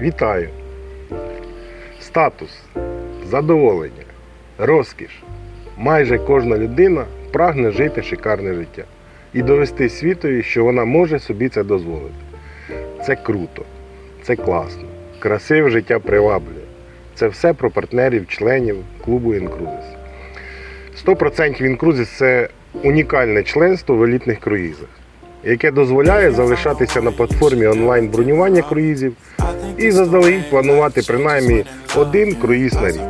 Вітаю! Статус, задоволення, розкіш. Майже кожна людина прагне жити шикарне життя і довести світові, що вона може собі це дозволити. Це круто, це класно, красиве життя приваблює. Це все про партнерів, членів клубу Інкрузис. 100% Інкрузис це унікальне членство в елітних круїзах, яке дозволяє залишатися на платформі онлайн бронювання круїзів і заздалегідь планувати принаймні один круїз на рік.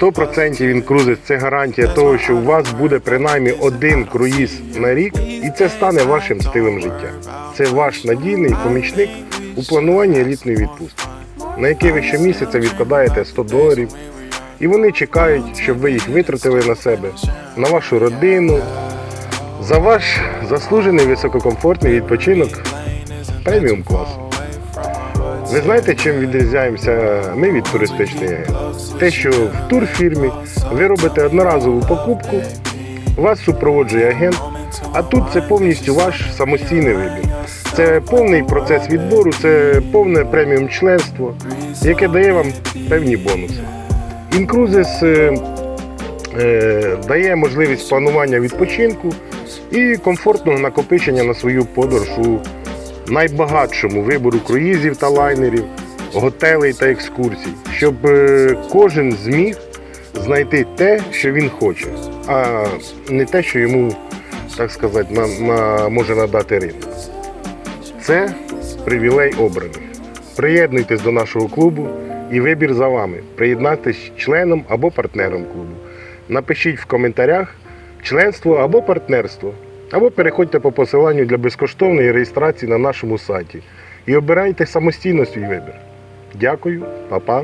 100% інкрузис це гарантія того, що у вас буде принаймні один круїз на рік, і це стане вашим стилем життя. Це ваш надійний помічник у плануванні елітної відпустки, на який ви щомісяця відкладаєте 100 доларів, і вони чекають, щоб ви їх витратили на себе, на вашу родину, за ваш заслужений висококомфортний відпочинок преміум класу. Ви знаєте, чим відрізняємося ми від туристичної агентства? Те, що в турфірмі ви робите одноразову покупку, вас супроводжує агент, а тут це повністю ваш самостійний вибір. Це повний процес відбору, це повне преміум членство, яке дає вам певні бонуси. Інкрузис е, дає можливість планування відпочинку і комфортного накопичення на свою подорож у найбагатшому вибору круїзів та лайнерів, готелей та екскурсій, щоб е, кожен зміг знайти те, що він хоче, а не те, що йому, так сказати, на, на, може надати ринок. Це привілей обраних. Приєднуйтесь до нашого клубу і вибір за вами. Приєднатись членом або партнером клубу. Напишіть в коментарях членство або партнерство. Або переходьте по посиланню для безкоштовної реєстрації на нашому сайті і обирайте самостійно свій вибір. Дякую, па-па.